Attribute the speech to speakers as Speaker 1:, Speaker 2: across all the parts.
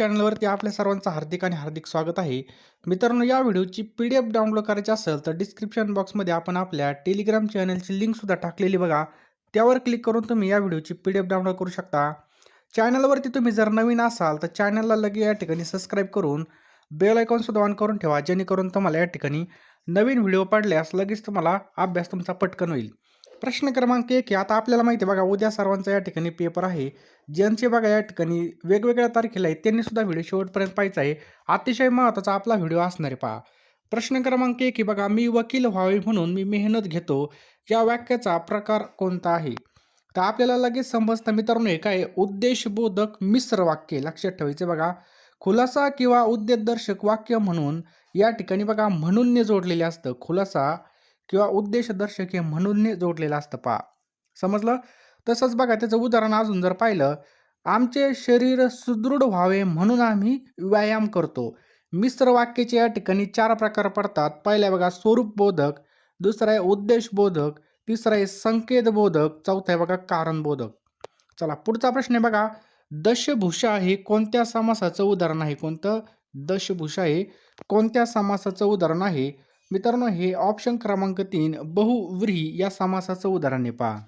Speaker 1: चॅनलवरती आपल्या सर्वांचं हार्दिक आणि हार्दिक स्वागत आहे. मित्रांनो या व्हिडिओची पी डी एफ डाउनलोड करायची असेल तर डिस्क्रिप्शन बॉक्समध्ये आपण आपल्या टेलिग्राम चॅनलची लिंकसुद्धा टाकलेली बघा. त्यावर क्लिक करून तुम्ही या व्हिडिओची पी डी एफ डाउनलोड करू शकता. चॅनलवरती तुम्ही जर नवीन असाल तर चॅनलला लगे या ठिकाणी सबस्क्राईब करून बेल आयकॉनसुद्धा ऑन करून ठेवा जेणेकरून तुम्हाला या ठिकाणी नवीन व्हिडिओ पाडल्यास लगेच तुम्हाला अभ्यास तुमचा पटकन होईल. प्रश्न क्रमांक एक आता आपल्याला माहिती आहे बघा उद्या सर्वांचा या ठिकाणी पेपर आहे. ज्यांचे बघा या ठिकाणी वेगवेगळ्या तारखेला आहे त्यांनी सुद्धा व्हिडिओ शेवटपर्यंत पाहायचा आहे. अतिशय महत्त्वाचा आपला व्हिडिओ असणार आहे पहा. प्रश्न क्रमांक एक आहे बघा मी वकील व्हावे म्हणून मी मेहनत घेतो. या वाक्याचा प्रकार कोणता आहे? तर आपल्याला लगेच समजतं मित्रांनो हे काय उद्देशबोधक मिश्र वाक्य लक्षात ठेवायचे बघा. खुलासा किंवा उद्देशदर्शक वाक्य म्हणून या ठिकाणी बघा म्हणूनने जोडलेले असतं. खुलासा किंवा उद्देशदर्शक हे म्हणूनने जोडलेलं असतं पहा. समजलं? तसंच बघा त्याचं उदाहरण अजून जर पाहिलं आमचे शरीर सुदृढ व्हावे म्हणून आम्ही व्यायाम करतो. मिश्र वाक्याचे या ठिकाणी चार प्रकार पडतात. पहिला बघा स्वरूपबोधक दुसरा आहे उद्देशबोधक तिसरा आहे संकेतबोधक चौथा आहे बघा कारणबोधक चला पुढचा प्रश्न आहे बघा दशभूषा हे कोणत्या समासाचं उदाहरण आहे? कोणतं? दशभूषा हे कोणत्या समासाचं उदाहरण आहे? मित्रांनो हे ऑप्शन क्रमांक तीन बहुव्रीही या समासाचं उदाहरण आहे पहा.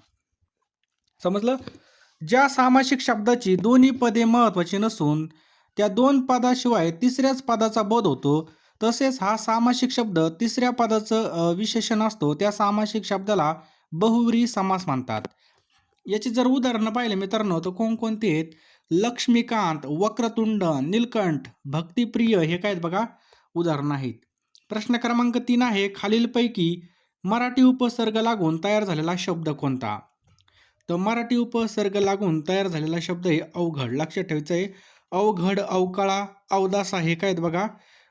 Speaker 1: समजलं? ज्या सामासिक शब्दाची दोन्ही पदे महत्त्वाची नसून त्या दोन पदाशिवाय तिसऱ्याच पदाचा बोध होतो तसेच हा सामासिक शब्द तिसऱ्या पदाचं विशेषण असतो त्या सामासिक शब्दाला बहुव्रीही समास म्हणतात याची जर उदाहरणं पाहिले मित्रांनो तर कोणकोणती आहेत? लक्ष्मीकांत वक्रतुंड नीलकंठ भक्तिप्रिय हे काय आहेत बघा? उदाहरणं आहेत. प्रश्न क्रमांक तीन आहे खालीलपैकी मराठी उपसर्ग लागून तयार झालेला शब्द कोणता? तर मराठी उपसर्ग लागून तयार झालेला शब्द आहे अवघड. लक्षात ठेवायचं आहे अवघड अवकाळा अवदासा हे काय आहेत बघा?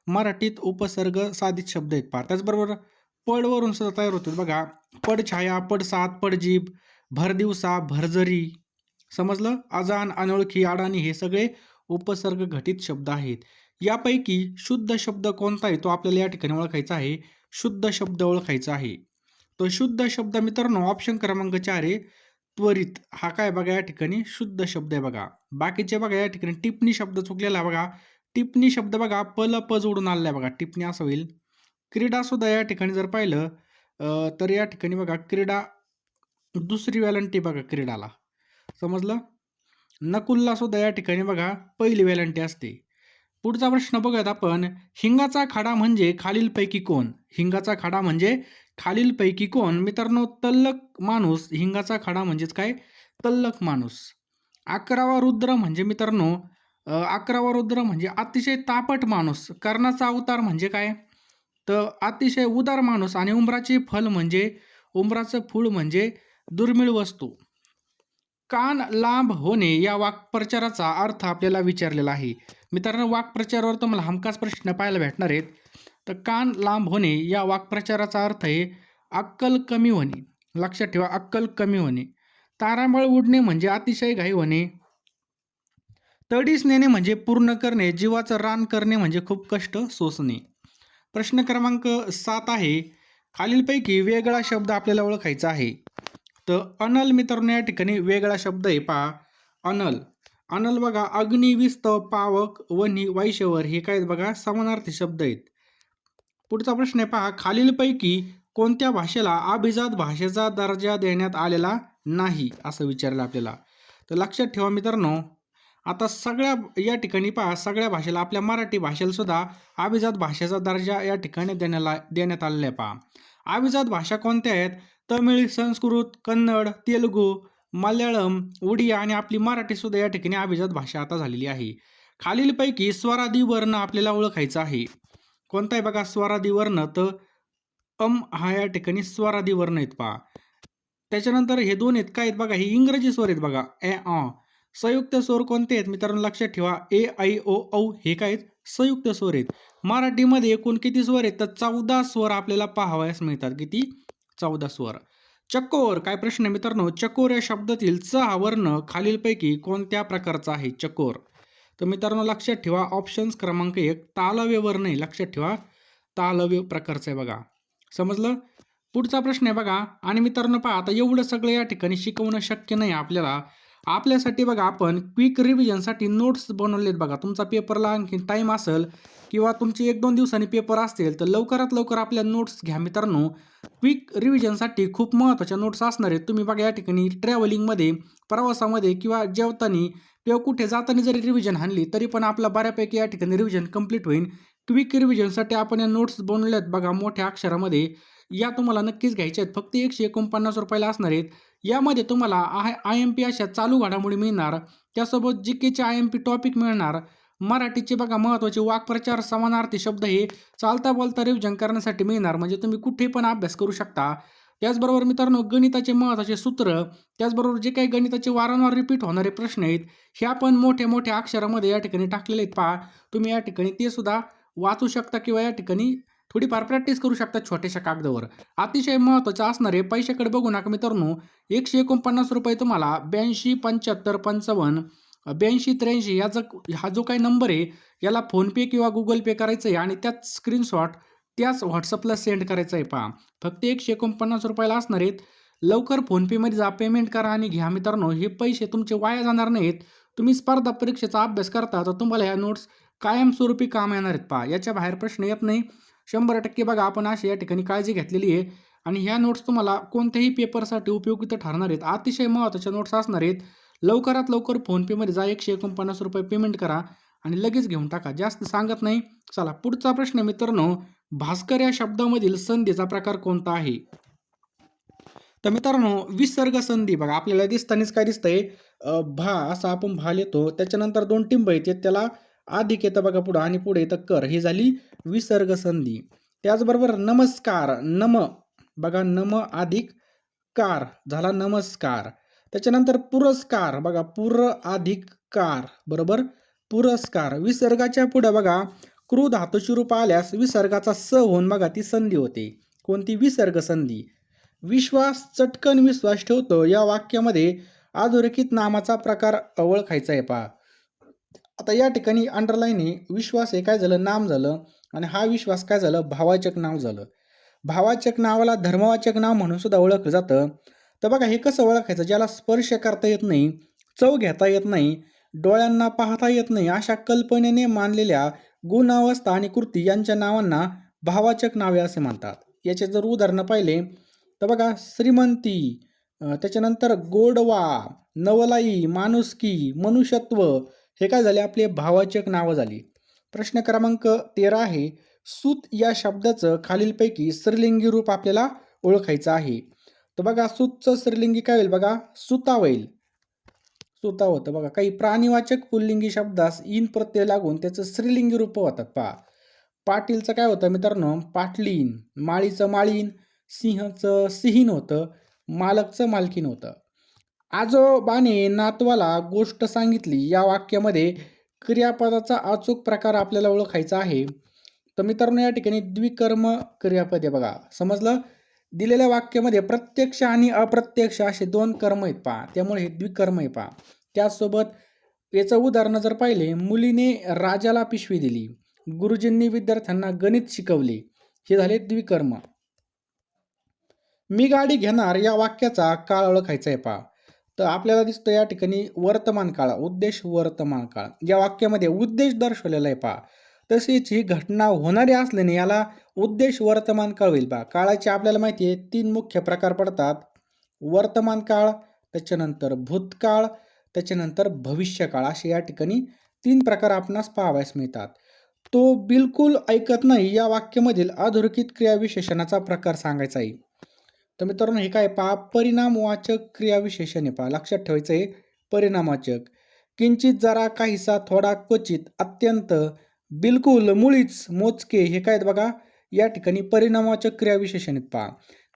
Speaker 1: मराठीत उपसर्ग साधित शब्द आहेत फार. त्याचबरोबर पडवरून सुद्धा तयार होतात बघा. पडछाया पडसात पडजीभ भरदिवसा भरजरी समजलं? अजान अनोळखी अडाणी हे सगळे उपसर्ग घटित शब्द आहेत. यापैकी शुद्ध शब्द कोणता आहे? तो आपल्याला या ठिकाणी ओळखायचा आहे. शुद्ध शब्द ओळखायचा आहे. तो शुद्ध शब्द मित्रांनो ऑप्शन क्रमांक चार आहे. त्वरित. हा काय बघा या ठिकाणी शुद्ध शब्द आहे बघा. बाकीचे बघा या ठिकाणी टिपणी शब्द चुकलेला आहे बघा. टिपणी शब्द बघा पल प जोडून आलेला आहे बघा. टिपणी असं होईल. क्रीडा सुद्धा या ठिकाणी जर पाहिलं तर या ठिकाणी बघा क्रीडा दुसरी व्हॅलंटी बघा क्रीडाला. समजलं? नकुलला सुद्धा या ठिकाणी बघा पहिली व्हॅलंटी असते. पुढचा प्रश्न बघत आपण. हिंगाचा खाडा म्हणजे खालीलपैकी कोण? हिंगाचा खाडा म्हणजे खालीलपैकी कोण? मित्रांनो तल्लक माणूस हिंगाचा खाडा म्हणजेच काय? तल्लक माणूस. अकरावा रुद्र म्हणजे मित्रांनो अकरावा रुद्र म्हणजे अतिशय तापट माणूस. कर्णाचा अवतार म्हणजे काय? तर अतिशय उदार माणूस आणि उंबराचे फल म्हणजे उंबराचं फूल म्हणजे दुर्मिळ वस्तू. कान लांब होणे या वाक्प्रचाराचा अर्थ आपल्याला विचारलेला आहे. मित्रांनो वाक्प्रचारावर तुम्हाला हमखास प्रश्न पाहायला भेटणार आहेत. तर कान लांब होणे या वाक्प्रचाराचा अर्थ आहे अक्कल कमी होणे. लक्षात ठेवा अक्कल कमी होणे. तारांबळ उडणे म्हणजे अतिशय घाई होणे. तडीस नेणे म्हणजे पूर्ण करणे. जीवाचं रान करणे म्हणजे खूप कष्ट सोसणे. प्रश्न क्रमांक सात आहे खालीलपैकी वेगळा शब्द आपल्याला ओळखायचा आहे. तर अनल मित्रांनो या ठिकाणी वेगळा शब्द आहे पहा. अनल. अनल बघा अग्नी विस्तव पावक वनी वैशवर हे काय बघा समानार्थी शब्द आहेत. पुढचा प्रश्न आहे पहा खालीलपैकी कोणत्या भाषेला अभिजात भाषेचा दर्जा देण्यात आलेला नाही असं विचारलं आपल्याला. तर लक्षात ठेवा मित्रांनो आता सगळ्या या ठिकाणी पहा सगळ्या भाषेला आपल्या मराठी भाषेला सुद्धा अभिजात भाषेचा दर्जा या ठिकाणी देण्याला देण्यात आलेला आहे पहा. अभिजात भाषा कोणत्या आहेत? तमिळ संस्कृत कन्नड तेलुगू मल्याळम उडिया आणि आपली मराठीसुद्धा या ठिकाणी अभिजात भाषा आता झालेली आहे. खालीलपैकी स्वरादी वर्ण आपल्याला ओळखायचा आहे. कोणता आहे बघा स्वरादी वर्ण तर अम हा या ठिकाणी स्वरादी वर्ण आहेत पहा. त्याच्यानंतर हे दोन आहेत. काय आहेत बघा? हे इंग्रजी स्वर आहेत बघा. ए अ. संयुक्त स्वर कोणते आहेत? मित्रांनो लक्षात ठेवा. ए ऐ ओ औ हे काय आहेत? संयुक्त स्वर आहेत. मराठीमध्ये एकूण किती स्वर आहेत? तर चौदा स्वर आपल्याला पाहावयास मिळतात. किती? चौदा स्वर. चकोर काय प्रश्न आहे मित्रांनो? चकोर या शब्दातील च हा वर्ण खालीलपैकी कोणत्या प्रकारचा आहे? चकोर. तर मित्रांनो लक्षात ठेवा ऑप्शन्स क्रमांक एक तालव्य वर्ण आहे लक्षात ठेवा. तालव्य प्रकारचं आहे बघा. समजलं? पुढचा प्रश्न आहे बघा. आणि मित्रांनो पहा आता एवढं सगळं या ठिकाणी शिकवणं शक्य नाही आपल्याला. आपल्यासाठी बघा आपण क्विक रिव्हिजनसाठी नोट्स बनवलेत बघा. तुमचा पेपरला आणखी टाईम असेल किंवा तुमचे एक दोन दिवसांनी पेपर असतील तर लवकरात लवकर आपल्या नोट्स घ्या मित्रांनो. क्विक रिव्हिजनसाठी खूप महत्त्वाच्या नोट्स असणार आहेत. तुम्ही बघा या ठिकाणी ट्रॅव्हलिंगमध्ये प्रवासामध्ये किंवा जेवताना किंवा कुठे जाताना जरी रिव्हिजन आणली तरी पण आपला बऱ्यापैकी या ठिकाणी रिव्हिजन कंप्लीट होईल. क्विक रिव्हिजनसाठी आपण या नोट्स बनवल्यात बघा मोठ्या अक्षरामध्ये. या तुम्हाला नक्कीच घ्यायच्या आहेत. फक्त एकशे एकोणपन्नास रुपयाला असणार आहेत. यामध्ये तुम्हाला आय आय एम पी अशा चालू घडामोडी मिळणार. त्यासोबत जी केचे आय एम पी टॉपिक मिळणार. मराठीचे बघा महत्त्वाचे वाक्प्रचार समानार्थी शब्द हे चालता बोलता रिव्हिजन करण्यासाठी मिळणार. म्हणजे तुम्ही कुठे पण अभ्यास करू शकता. त्याचबरोबर मित्रांनो गणिताचे महत्त्वाचे सूत्र त्याचबरोबर जे काही गणिताचे वारंवार रिपीट होणारे प्रश्न आहेत हे आपण मोठ्या मोठ्या अक्षरामध्ये या ठिकाणी टाकलेले आहेत. पहा तुम्ही या ठिकाणी ते सुद्धा वाचू शकता किंवा या ठिकाणी थोडीफार प्रॅक्टिस करू शकता छोट्याशा कागदावर. अतिशय महत्त्वाचं असणारे पैशाकडे बघू नका मित्रांनो एकशे एकोणपन्नास रुपये तुम्हाला ब्याऐंशी पंच्याहत्तर पंचावन्न ब्याऐंशी त्र्याऐंशी याचा हा जो काही नंबर आहे याला फोनपे किंवा गुगल पे करायचं आहे आणि त्यात स्क्रीनशॉट त्याच व्हॉट्सअपला सेंड करायचं आहे पहा. फक्त एकशे एकोणपन्नास रुपयाला असणार आहेत. लवकर फोनपेमध्ये जा पेमेंट करा आणि घ्या. मित्रांनो हे पैसे तुमचे वाया जाणार नाहीत. तुम्ही स्पर्धा परीक्षेचा अभ्यास करता तर तुम्हाला ह्या नोट्स कायमस्वरूपी काम येणार आहेत पहा. याच्या बाहेर प्रश्न येत नाही. शंभर टक्के बघा आपण अशी या ठिकाणी काळजी घेतलेली आहे. आणि ह्या नोट्स तुम्हाला कोणत्याही पेपरसाठी उपयोगित ठरणार आहेत. अतिशय महत्त्वाच्या नोट्स असणार आहेत. लवकरात लवकर फोनपेमध्ये जा एकशे एकोणपन्नास रुपये पेमेंट करा आणि लगेच घेऊन टाका. जास्त सांगत नाही. चला पुढचा प्रश्न मित्रांनो भास्कर या शब्दामधील संधीचा प्रकार कोणता आहे? तर मित्रांनो विसर्ग संधी बघा आपल्याला दिसतानीच काय दिसतंय? भा असा आपण भा लिहितो. त्याच्यानंतर दोन टिंब येते त्याला अधिक येतं बघा पुढं आणि पुढे येतं कर. ही झाली विसर्ग संधी त्याचबरोबर नमस्कार नम. बघा नम अधिक कार. झाला नमस्कार. त्याच्यानंतर पुरस्कार. बघा पुर अधिक कार. बरोबर? पुरस्कार. विसर्गाच्या पुढे बघा क्रू धातूची रूप आल्यास विसर्गाचा स होऊन बघा ती संधी होते. कोणती? विसर्ग संधी विश्वास चटकन विश्वास ठेवतो. या वाक्यामध्ये अधोरेखित नामाचा प्रकार ओळखायचा आहे पहा. आता या ठिकाणी अंडरलाईने विश्वास हे काय झालं? नाम झालं. आणि हा विश्वास काय झालं? भावाचक नाव झालं. भावाचक नावाला धर्मवाचक नाव म्हणून सुद्धा ओळखलं जातं. तर बघा हे कसं ओळखायचं? ज्याला स्पर्श करता येत नाही चव घेता येत नाही डोळ्यांना पाहता येत नाही अशा कल्पनेने मानलेल्या गुणावस्था आणि कृती यांच्या नावांना भावाचक नावे असे म्हणतात. याचे जर उदाहरणं पाहिले तर बघा श्रीमंती त्याच्यानंतर गोडवा नवलाई माणुसकी मनुष्यत्व हे काय झाले? आपले भावाचक नावं झाली. प्रश्न क्रमांक तेरा आहे सूत या शब्दाचं खालीलपैकी स्त्रीलिंगी रूप आपल्याला ओळखायचं आहे. तर बघा सूतचं स्त्रीलिंगी काय होईल बघा? सुता होईल. सुता होतं. बघा काही प्राणीवाचक पुल्लिंगी शब्दास इन प्रत्यय लागून त्याचं स्त्रीलिंगी रूप होतात पहा. पाटीलचं काय होतं मित्रांनो? पाटलीन. माळीचं माळीन सिंहचं सिहीन होतं मालकचं मालकीन होतं. आजोबाने नातवाला गोष्ट सांगितली या वाक्यामध्ये क्रियापदाचा अचूक प्रकार आपल्याला ओळखायचा आहे. तर मित्रांनो या ठिकाणी द्विकर्म क्रियापद आहे बघा. समजलं? दिलेल्या वाक्यामध्ये प्रत्यक्ष आणि अप्रत्यक्ष असे दोन कर्म आहेत पहा. त्यामुळे हे द्विकर्म आहे पहा. त्याचसोबत याचं उदाहरण जर पाहिले मुलीने राजाला पिशवी दिली. गुरुजींनी विद्यार्थ्यांना गणित शिकवले. हे झाले द्विकर्म. मी गाडी घेणार या वाक्याचा काळ ओळखायचा आहे पहा. तर आपल्याला दिसतं या ठिकाणी वर्तमान काळ उद्देश वर्तमान काळ. या वाक्यामध्ये उद्देश दर्शवलेला आहे पहा. तसेच ही घटना होणारी असल्याने याला उद्देश वर्तमान काळ होईल पहा. काळाचे आपल्याला माहिती आहे तीन मुख्य प्रकार पडतात. वर्तमान काळ त्याच्यानंतर भूतकाळ त्याच्यानंतर भविष्यकाळ. असे या ठिकाणी तीन प्रकार आपणास पाहावयास मिळतात. तो बिलकुल ऐकत नाही या वाक्यामधील अधोरेखित क्रियाविशेषणाचा प्रकार सांगायचा आहे. तर मित्रांनो हे काय पहा परिणामवाचक क्रियाविशेषण आहे पहा. लक्षात ठेवायचं आहे परिणामवाचक. किंचित जरा काहीसा थोडा क्वचित अत्यंत बिलकुल मुळीच मोजके हे काय आहेत बघा? या ठिकाणी परिणामवाचक क्रियाविशेषण आहेत पहा.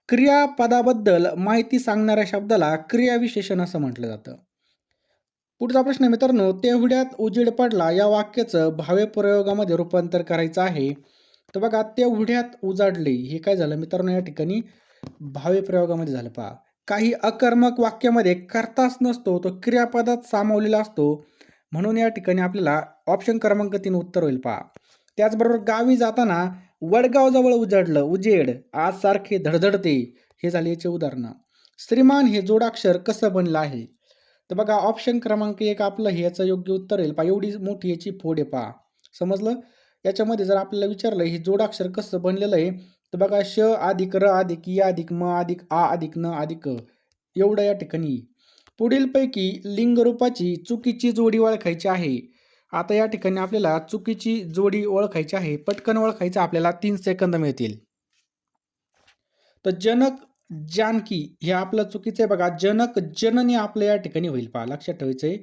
Speaker 1: क्रियापदाबद्दल माहिती सांगणाऱ्या शब्दाला क्रियाविशेषण असं म्हटलं जातं. पुढचा प्रश्न आहे मित्रांनो तेवढ्यात उजेड पडला या वाक्याचं भावे प्रयोगामध्ये रूपांतर करायचं आहे. तर बघा तेवढ्यात उजाडले. हे काय झालं मित्रांनो या ठिकाणी भावे प्रयोगामध्ये झालं. पहा. काही अकर्मक वाक्यामध्ये करताच नसतो तो क्रियापदात सामावलेला असतो. म्हणून या ठिकाणी आपल्याला ऑप्शन क्रमांक तीन उत्तर होईल. पहा. त्याचबरोबर गावी जाताना वडगावजवळ उजाडलं उजेड आज सारखे धडधडते. हे झाले याचे उदाहरणं. श्रीमान हे जोडाक्षर कसं बनलं आहे? तर बघा ऑप्शन क्रमांक एक आपलं हे याचं योग्य उत्तर येईल. पहा एवढी मोठी याची फोड आहे. पहा. समजलं? याच्यामध्ये जर आपल्याला विचारलं हे जोडाक्षर कसं बनलेलं आहे? तर बघा श अधिक र अधिक य अधिक म अधिक आ अधिक न अधिक एवढं या ठिकाणी. पुढीलपैकी लिंगरूपाची चुकीची जोडी ओळखायची आहे. आता या ठिकाणी आपल्याला चुकीची जोडी ओळखायची आहे. पटकन ओळखायचं आपल्याला तीन सेकंद मिळतील. तर जनक जानकी हे आपलं चुकीचं आहे बघा. जनक जननी आपलं या ठिकाणी होईल पहा. लक्षात ठेवायचंय.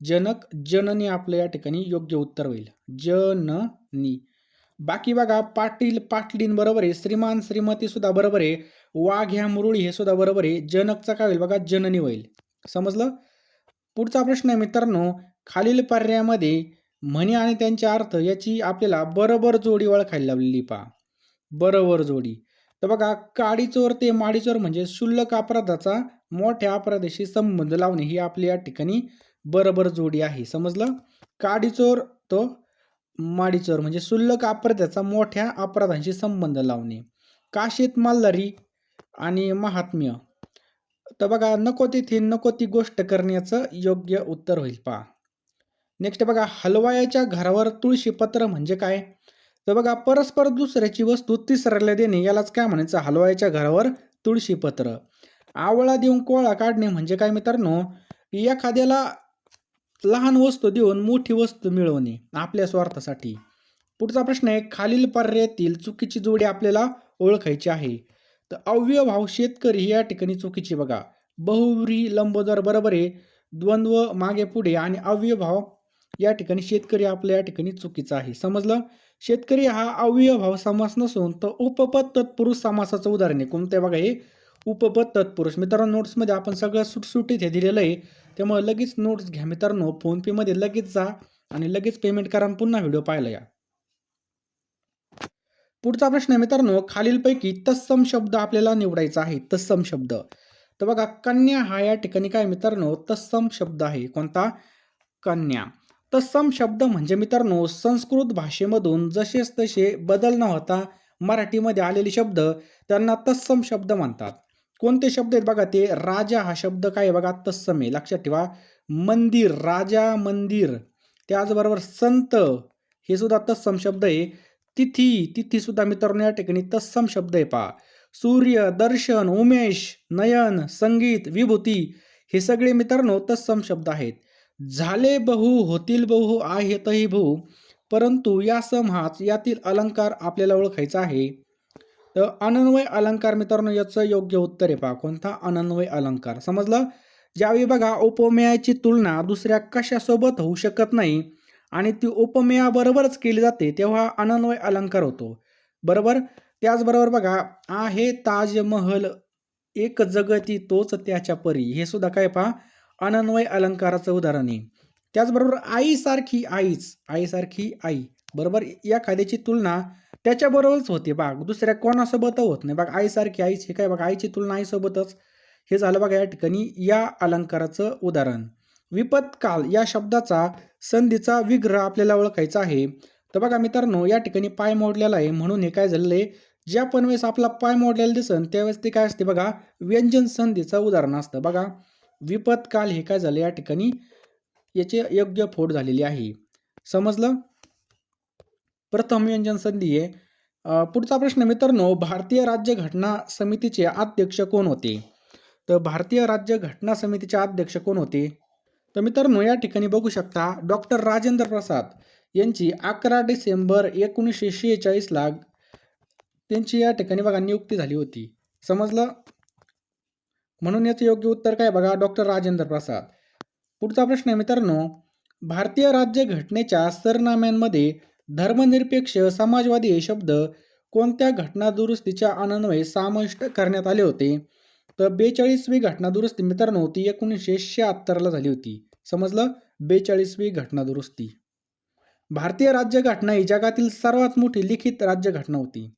Speaker 1: जनक जननी आपलं या ठिकाणी योग्य उत्तर होईल. जननी. बाकी बघा पाटील पाटलीन बरोबर आहे श्रीमान श्रीमती सुद्धा बरोबर आहे वाघ ह्या मुरुळी हे सुद्धा बरोबर आहे जनकचा काय होईल बघा जननी होईल. समजलं? पुढचा प्रश्न आहे मित्रांनो खालील पर्यायामध्ये म्हणी आणि त्यांचे अर्थ याची आपल्याला बरोबर जोडी ओळखायला लावलेली पहा. बरोबर जोडी. तर बघा काडीचोर ते माडीचोर म्हणजे क्षुल्लक अपराधाचा मोठ्या अपराधाशी संबंध लावणे ही आपल्या या ठिकाणी बरोबर जोडी आहे. समजलं? काडीचोर तो माडीचोर म्हणजे शुल्लक अपराधाचा मोठ्या अपराधांशी संबंध लावणे. काशीत मालदारी आणि महात्म्य. तर बघा नको तिथे नको ती गोष्ट करण्याचं योग्य उत्तर होईल पहा. नेक्स्ट बघा हलवायाच्या घरावर तुळशीपत्र म्हणजे काय? तर बघा परस्पर दुसऱ्याची वस्तू तिसऱ्याला देणे यालाच काय म्हणायचं? हलवायाच्या घरावर तुळशीपत्र आवळा देऊन कोळा काढणे म्हणजे काय मित्रांनो? एखाद्याला लहान वस्तू देऊन मोठी वस्तू मिळवणे आपल्या स्वार्थासाठी. पुढचा प्रश्न आहे खालील पर्यायातील चुकीची जोडी आपल्याला ओळखायची आहे. तर अव्यभाव शेतकरी ही या ठिकाणी चुकीची बघा. बहुव्री लंबोदर बरोबर आहे. द्वंद्व मागे पुढे आणि अव्यभाव या ठिकाणी शेतकरी आपल्या या ठिकाणी चुकीचा आहे. समजलं? शेतकरी हा अव्ययभाव समास नसून तर उपपद तत्पुरुष समासाचं उदाहरण आहे. कोणत्या बघा हे? उपपद तत्पुरुष. मित्रांनो नोट्समध्ये आपण सगळं सुटसुटीत हे दिलेलं आहे. त्यामुळे लगेच नोट्स घ्या मित्रांनो. फोनपेमध्ये लगेच जा आणि लगेच पेमेंट करा पुन्हा व्हिडिओ पाहायला या. पुढचा प्रश्न आहे मित्रांनो खालीलपैकी तत्सम शब्द आपल्याला निवडायचा आहे. तत्सम शब्द. तर बघा कन्या हा या ठिकाणी काय मित्रांनो? तत्सम शब्द आहे. कोणता? कन्या. तत्सम शब्द म्हणजे मित्रांनो संस्कृत भाषेमधून जसेच तसे बदल न होता मराठीमध्ये आलेले शब्द त्यांना तत्सम शब्द म्हणतात. कोणते शब्द आहेत बघा ते? राजा हा शब्द काय आहे बघा? तत्सम आहे. लक्षात ठेवा. मंदिर राजा मंदिर. त्याचबरोबर संत हे सुद्धा तत्सम शब्द आहे. तिथी तिथी सुद्धा मित्रांनो या ठिकाणी तत्सम शब्द आहे पहा. सूर्य दर्शन उमेश नयन संगीत विभूती हे सगळे मित्रांनो तत्सम शब्द आहेत. झाले बहु होतील बहु आहेतही बहु. परंतु या समाज यातील अलंकार आपल्याला ओळखायचा आहे. तर अनन्वय अलंकार मित्रांनो याचं योग्य उत्तर आहे पहा. कोणता? अनन्वय अलंकार. समजलं? ज्यावेळी बघा उपमेयाची तुलना दुसऱ्या कशासोबत होऊ शकत नाही आणि ती उपमेयाबरोबरच केली जाते तेव्हा अनन्वय अलंकार होतो. बरोबर? त्याचबरोबर बघा आहे ताजमहल एक जगती तोच त्याच्या परी. हे सुद्धा काय पहा? अनन्वय अलंकाराचं उदाहरण आहे. त्याचबरोबर आईसारखी आईच आईसारखी आई. बरोबर? या खाद्याची तुलना त्याच्याबरोबरच होते. बाग दुसऱ्या कोणासोबत होत नाही. बघ आईसारखी आईच हे काय बघ आईची तुलना आईसोबतच. हे झालं बघा या ठिकाणी या अलंकाराचं उदाहरण. विपत्काल या शब्दाचा संधीचा विग्रह आपल्याला ओळखायचा आहे. तर बघा मित्रांनो या ठिकाणी पाय मोडलेला आहे. म्हणून हे काय झालेलं आहे? ज्या पण वेळेस आपला पाय मोडलेला दिसन त्यावेळेस ते काय असते बघा व्यंजन संधीचं उदाहरण असतं. बघा विपत्काल हे काय झालं या ठिकाणी? याचे योग्य फोड झालेली आहे. समजलं? प्रथम व्यंजन संधी आहे. पुढचा प्रश्न मित्रांनो भारतीय राज्य घटना समितीचे अध्यक्ष कोण होते? तर भारतीय राज्य घटना समितीचे अध्यक्ष कोण होते? तर मित्रांनो या ठिकाणी बघू शकता डॉक्टर राजेंद्र प्रसाद यांची अकरा डिसेंबर एकोणीसशे शेहेचाळीसला त्यांची या ठिकाणी बघा नियुक्ती झाली होती. समजलं? म्हणून याचं योग्य उत्तर काय बघा डॉक्टर राजेंद्र प्रसाद. पुढचा प्रश्न आहे मित्रांनो भारतीय राज्य घटनेच्या सरनाम्यांमध्ये धर्मनिरपेक्ष समाजवादी हे शब्द कोणत्या घटनादुरुस्तीच्या अनन्वये समाविष्ट करण्यात आले होते? तर बेचाळीसवी घटनादुरुस्ती मित्रांनो ती एकोणीसशे शहात्तरला झाली होती. समजलं? बेचाळीसवी घटनादुरुस्ती. भारतीय राज्यघटना ही जगातील सर्वात मोठी लिखित राज्यघटना होती.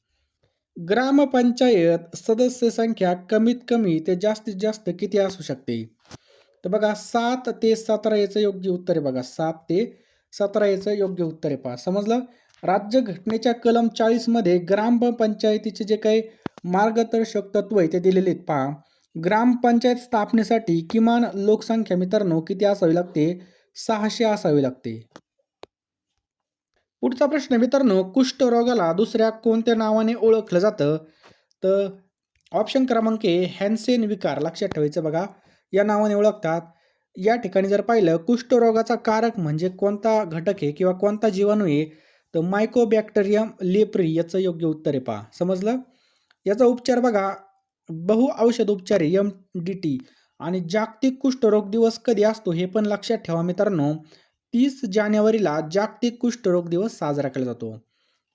Speaker 1: ग्रामपंचायत सदस्य संख्या कमीत कमी ते जास्तीत जास्त किती असू शकते? तर बघा सात ते सतरा याचं योग्य उत्तर आहे बघा. सात ते सतरा याचं योग्य उत्तर आहे पहा. समजलं? राज्यघटनेच्या कलम चाळीसमध्ये ग्रामपंचायतीचे जे काही मार्गदर्शक तत्व आहे ते दिलेले आहेत पहा. ग्रामपंचायत स्थापनेसाठी किमान लोकसंख्या मित्रांनो किती असावी लागते? सहाशे असावी लागते. पुढचा प्रश्न मित्रांनो कुष्ठरोगाला दुसऱ्या कोणत्या नावाने ओळखलं जातं? तर ऑप्शन क्रमांक ए हॅन्सेन विकार. लक्षात ठेवायचं बघा. या नावाने ओळखतात. या ठिकाणी जर पाहिलं कुष्ठरोगाचा कारक म्हणजे कोणता घटक आहे किंवा कोणता जीवाणू आहे तर मायकोबॅक्टेरियम लेप्री याचं योग्य उत्तर आहे पहा. समजलं? याचा उपचार बघा. बहु औषध उपचार आहे एम डी टी आणि जागतिक कुष्ठरोग दिवस कधी असतो हे पण लक्षात ठेवा मित्रांनो. तीस जानेवारीला जागतिक कुष्ठरोग दिवस साजरा केला जातो.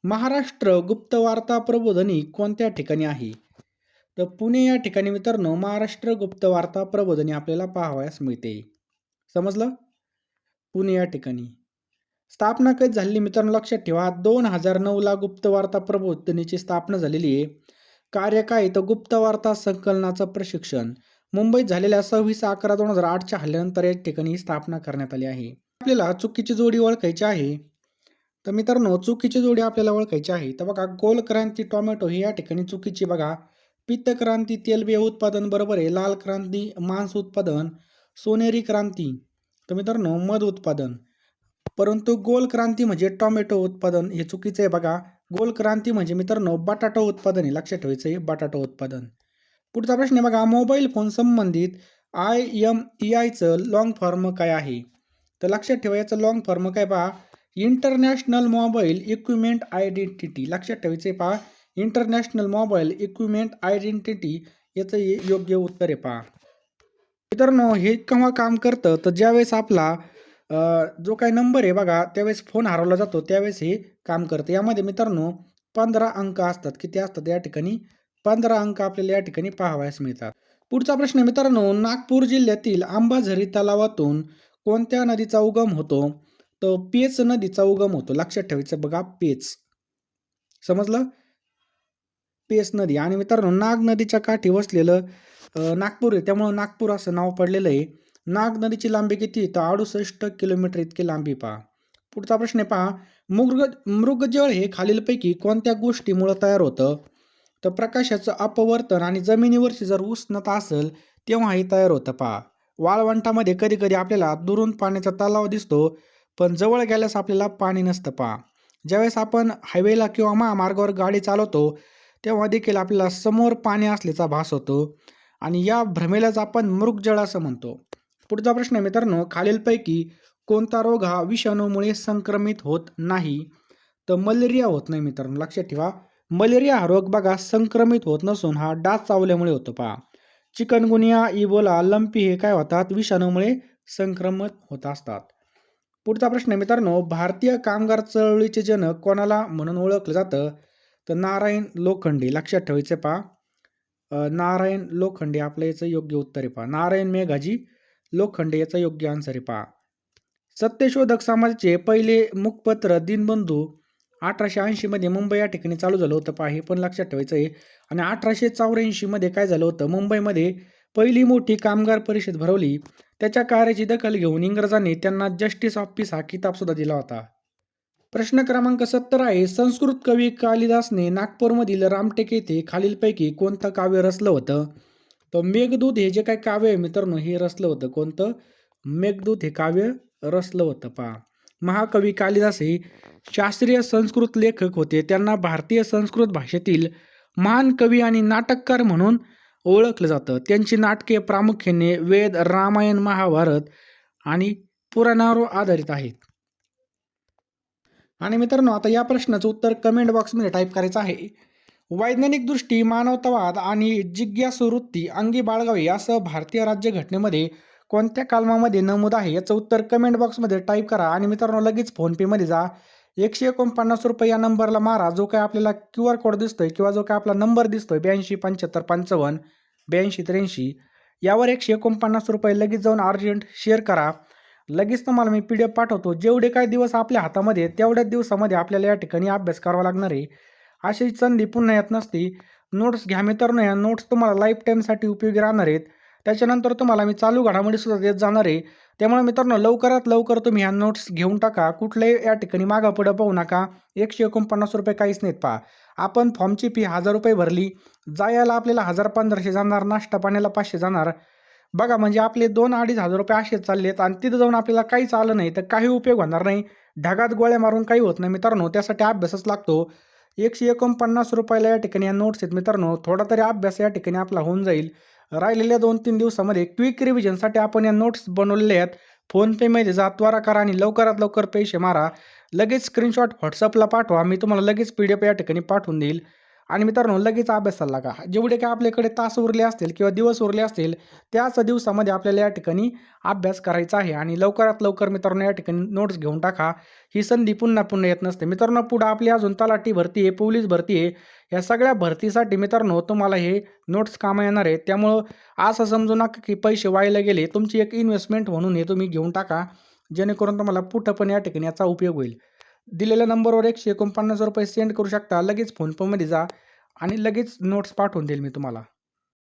Speaker 1: महाराष्ट्र गुप्त वार्ता प्रबोधनी कोणत्या ठिकाणी आहे? तर पुणे या ठिकाणी मित्रांनो महाराष्ट्र गुप्त वार्ता प्रबोधनी आपल्याला पाहावयास मिळते. समजलं? पुणे या ठिकाणी. स्थापना कधी झालेली मित्रांनो लक्षात ठेवा. दोन हजार नऊला गुप्त वार्ता प्रबोधनीची स्थापना झालेली आहे. कार्य काय तर गुप्त वार्ता संकलनाचं प्रशिक्षण. मुंबईत झालेल्या सव्वीस अकरा दोन हजार आठच्या हल्ल्यानंतर या ठिकाणी ही स्थापना करण्यात आली आहे. आपल्याला चुकीची जोडी ओळखायची आहे. तर मित्रांनो चुकीची जोडी आपल्याला ओळखायची आहे. तर बघा गोल क्रांती टोमॅटो ही या ठिकाणी चुकीची बघा. पित्त क्रांती तेलबिया उत्पादन बरोबर आहे. लाल क्रांती मांस उत्पादन सोनेरी क्रांती. तर मित्रांनो मध उत्पादन. परंतु गोल क्रांती म्हणजे टॉमॅटो उत्पादन हे चुकीचं आहे बघा. गोल क्रांती म्हणजे मित्रांनो बटाटा उत्पादन आहे. लक्षात ठेवायचं आहे बटाटा उत्पादन. पुढचा प्रश्न आहे बघा मोबाईल फोन संबंधित आय एम ई आयचं लॉंग फॉर्म काय आहे? तर लक्षात ठेवायचं लॉंग फॉर्म काय पहा? International mobile equipment identity. लक्षात ठेवायचं आहे पहा इंटरनॅशनल मोबाईल इक्विपमेंट आयडेंटिटी याचं योग्य उत्तर आहे पहा. मित्रांनो हे केव्हा काम करतं? तर ज्यावेळेस आपला जो काही नंबर आहे बघा त्यावेळेस फोन हरवला जातो त्यावेळेस हे काम करतं. यामध्ये मित्रांनो पंधरा अंक असतात. किती असतात? या ठिकाणी पंधरा अंक आपल्याला या ठिकाणी पाहावयास मिळतात. पुढचा प्रश्न आहे मित्रांनो नागपूर जिल्ह्यातील आंबाझरी तलावातून कोणत्या नदीचा उगम होतो? तर पेच नदीचा उगम होतो. लक्षात ठेवायचं बघा पेच. समजलं? पेस नदी आणि मित्रांनो नाग नदीच्या काठी वसलेलं नागपूर आहे. त्यामुळं नागपूर असं नाव पडलेलं आहे. नाग नदीची लांबी किती तर अडुसष्ट किलोमीटर इतकी लांबी पहा. पुढचा प्रश्न आहे पहा. मृग मृगजळ हे खालीलपैकी कोणत्या गोष्टीमुळं तयार होतं? तर प्रकाशाचं अपवर्तन आणि जमिनीवरची जर उष्णता असेल तेव्हाही तयार होतं पहा. वाळवंटामध्ये कधी कधी आपल्याला दुरून पाण्याचा तलाव दिसतो पण जवळ गेल्यास आपल्याला पाणी नसतं पहा. ज्यावेळेस आपण हायवेला किंवा महामार्गावर गाडी चालवतो तेव्हा देखील आपल्याला समोर पाणी असल्याचा भास होतो आणि या भ्रमेलाच आपण मृगजळ असं म्हणतो. पुढचा प्रश्न मित्रांनो खालीलपैकी कोणता रोग हा विषाणूमुळे संक्रमित होत नाही? तर मलेरिया होत नाही मित्रांनो लक्षात ठेवा. मलेरिया हा रोग बघा संक्रमित होत नसून हा डास चावल्यामुळे होतो पहा. चिकनगुनिया इबोला लंपी हे काय होतात? विषाणूमुळे संक्रमित होत असतात. पुढचा प्रश्न मित्रांनो भारतीय कामगार चळवळीचे जनक कोणाला म्हणून ओळखलं जातं? तर नारायण लोखंडी लक्षात ठेवायचं पहा. नारायण लोखंडे आपलं याचं योग्य उत्तर आहे पहा. नारायण मेघाजी लोखंडे याचं योग्य आन्सर आहे पहा. सत्यशोधक समाजाचे पहिले मुखपत्र दिनबंधू अठराशे ऐंशीमध्ये मुंबई या ठिकाणी चालू झालं होतं पहा. हे पण लक्षात ठेवायचं आहे. आणि अठराशे चौऱ्याऐंशीमध्ये काय झालं होतं? मुंबईमध्ये पहिली मोठी कामगार परिषद भरवली. त्याच्या कार्याची दखल घेऊन इंग्रजांनी त्यांना जस्टिस ऑफ पीस हा किताबसुद्धा दिला होता. प्रश्न क्रमांक सत्तर आहे संस्कृत कवी कालिदासने नागपूरमधील रामटेक येथे खालीलपैकी कोणतं काव्य रचलं होतं? तर मेघदूत हे जे काय काव्य आहे मित्रांनो हे रचलं होतं. कोणतं? मेघदूत हे काव्य रचलं होतं. पहा. महाकवी कालिदास हे शास्त्रीय संस्कृत लेखक होते. त्यांना भारतीय संस्कृत भाषेतील महान कवी आणि नाटककार म्हणून ओळखलं जातं. त्यांची नाटके प्रामुख्याने वेद रामायण महाभारत आणि पुराणावर आधारित आहेत. आणि मित्रांनो आता या प्रश्नाचं उत्तर कमेंट बॉक्समध्ये टाईप करायचं आहे. वैज्ञानिक दृष्टी मानवतावाद आणि जिज्ञासुवृत्ती अंगी बाळगावी असं भारतीय राज्यघटनेमध्ये कोणत्या कलमामध्ये नमूद आहे याचं उत्तर कमेंट बॉक्समध्ये टाईप करा. आणि मित्रांनो लगेच फोनपेमध्ये जा. एकशे एकोणपन्नास रुपये या नंबरला मारा. जो काय आपल्याला क्यू आर कोड दिसतोय किंवा जो काय आपला नंबर दिसतोय ब्याऐंशी पंच्याहत्तर पंचावन्न ब्याऐंशी त्र्याऐंशी यावर एकशे एकोणपन्नास रुपये लगेच जाऊन अर्जंट शेअर करा. लगेच तुम्हाला मी पी डी एफ पाठवतो. जेवढे काही दिवस आपल्या हातामध्ये तेवढ्याच दिवसामध्ये आपल्याला या ठिकाणी अभ्यास करावा लागणार आहे. अशी संधी पुन्हा येत नसती. नोट्स घ्या मित्रांनो या नोट्स तुम्हाला लाईफ टाईमसाठी उपयोगी राहणार आहेत. त्याच्यानंतर तुम्हाला मी चालू घडामोडीसुद्धा देत जाणार आहे. त्यामुळे मित्रांनो लवकरात लवकर तुम्ही ह्या नोट्स घेऊन टाका. कुठल्याही या ठिकाणी मागा पुढं पाहू नका. एकशे एकोणपन्नास रुपये काहीच नाहीत पहा. आपण फॉर्मची फी हजार रुपये भरली. जायला आपल्याला हजार पंधराशे जाणार नाश्ता पाण्याला पाचशे जाणार. बघा म्हणजे आपले दोन अडीच हजार रुपये असेच चाललेत आणि तिथं जाऊन आपल्याला काहीच आलं नाही तर काही उपयोग होणार नाही. ढगात गोळ्या मारून काही होत नाही मित्रांनो त्यासाठी अभ्यासच लागतो. एकशे एकोणपन्नास रुपयाला या ठिकाणी या नोट्स आहेत मित्रांनो थोडा तरी अभ्यास या ठिकाणी आपला होऊन जाईल. राहिलेल्या दोन तीन दिवसामध्ये क्विक रिव्हिजनसाठी आपण या नोट्स बनवलेल्या आहेत. फोनपेमध्ये जा त्वरा करा आणि लवकरात लवकर पैसे मारा. लगेच स्क्रीनशॉट व्हॉट्सअपला पाठवा. मी तुम्हाला लगेच पी डी एफ या ठिकाणी पाठवून देईल. आणि मित्रांनो लगेच अभ्यासाला का? जेवढे काय आपल्याकडे तास उरले असतील किंवा दिवस उरले असतील त्याच दिवसामध्ये आपल्याला या ठिकाणी अभ्यास करायचा आहे. आणि लवकरात लवकर मित्रांनो या ठिकाणी नोट्स घेऊन टाका. ही संधी पुन्हा पुन्हा येत नसते. मित्रांनो पुढं आपली अजून तलाठी भरती आहे पोलीस भरती आहे. या सगळ्या भरतीसाठी मित्रांनो तुम्हाला हे नोट्स कामं येणार आहेत. त्यामुळं असं समजू नका की पैसे व्हायला गेले. तुमची एक इन्व्हेस्टमेंट म्हणून हे तुम्ही घेऊन टाका. जेणेकरून तुम्हाला पुढं पण या ठिकाणी याचा उपयोग होईल. दिलेल्या नंबरवर एकशे एकोणपन्नास रुपये सेंड करू शकता. लगेच फोनपेमध्ये जा आणि लगेच नोट्स पाठवून देईल मी तुम्हाला.